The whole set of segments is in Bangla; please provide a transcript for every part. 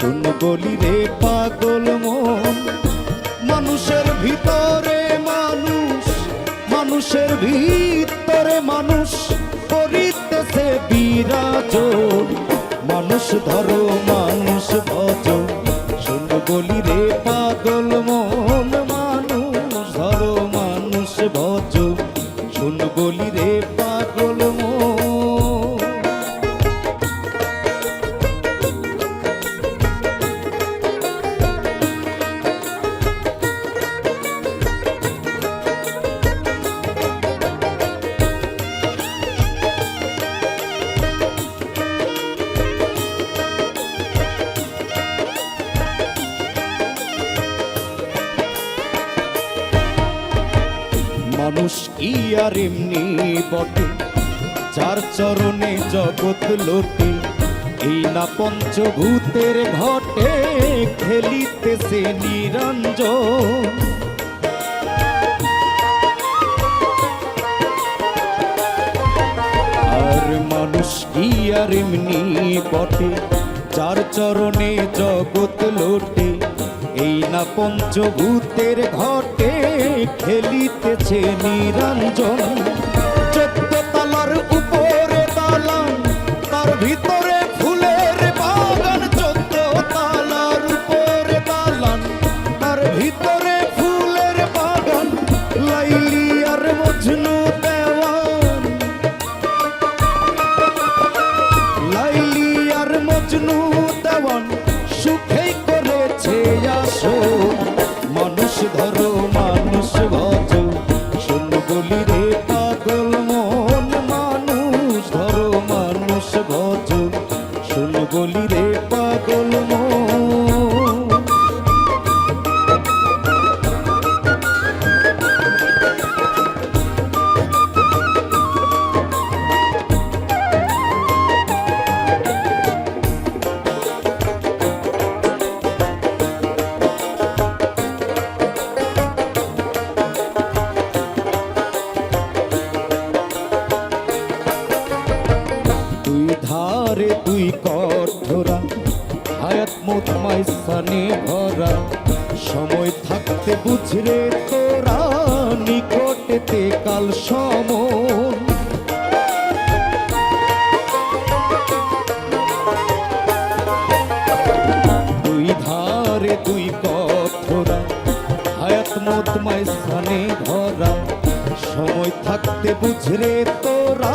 শোন বলি রে পাগল মন। মানুষের ভিতরে মানুষ, মানুষের ভিতরে মানুষ, করিতেছে বিরাজ মানুষ ধরো মানুষ কি আর এমনি বটে। যার চরণে জগৎ লোটে। এই না পঞ্চভূতের ঘটে খেলিতেছে নিরঞ্জন। আর মানুষ কি আর এমনি বটে। যার চরণে জগৎ লোটে। এই না পঞ্চভূতের ঘটে খেলিতেছে নিরঞ্জন। চোদ্দ তালার উপরে তালান তার ভিতরে শোন বলি রে পাগল মন হায়াত মোতমাই সানে ভরা। সময় থাকতে বুঝরে তোরা নিকটেতে কাল সমন। দুই ধারে দুই কঠোরা হায়াত মোতমাই সানে ভরা। সময় থাকতে বুঝরে তোরা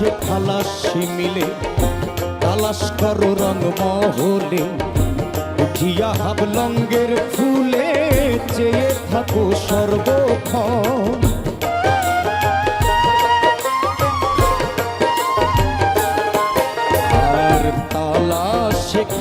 তালাশ খালাসি মিলে, তালাশ করো রং মহলে উঠিয়া হাবলঙ্গের ফুলে চেয়ে থাকো সর্বক্ষণ।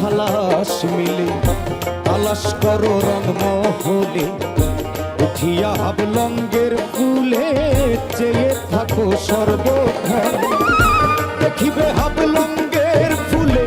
খালাস মিলে, তালাশ করো রং মহলে উঠিয়া হাবলঙ্গের ফুলে চেয়ে থাকো সর্বক্ষণ। দেখিবে হাবলঙ্গের ফুলে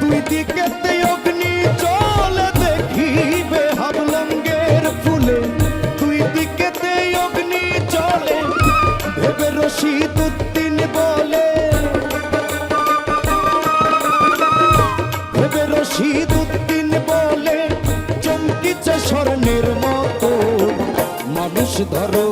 দুই দিকেতে অগ্নি চলে। দেখিবে হাবলঙ্গের ফুলে দুই দিকেতে অগ্নি চলে। ভেবে রশিদ উদ্দিন বলে, ভেবে রশিদ উদ্দিন বলে চমকিছে স্বর্ণের ধরো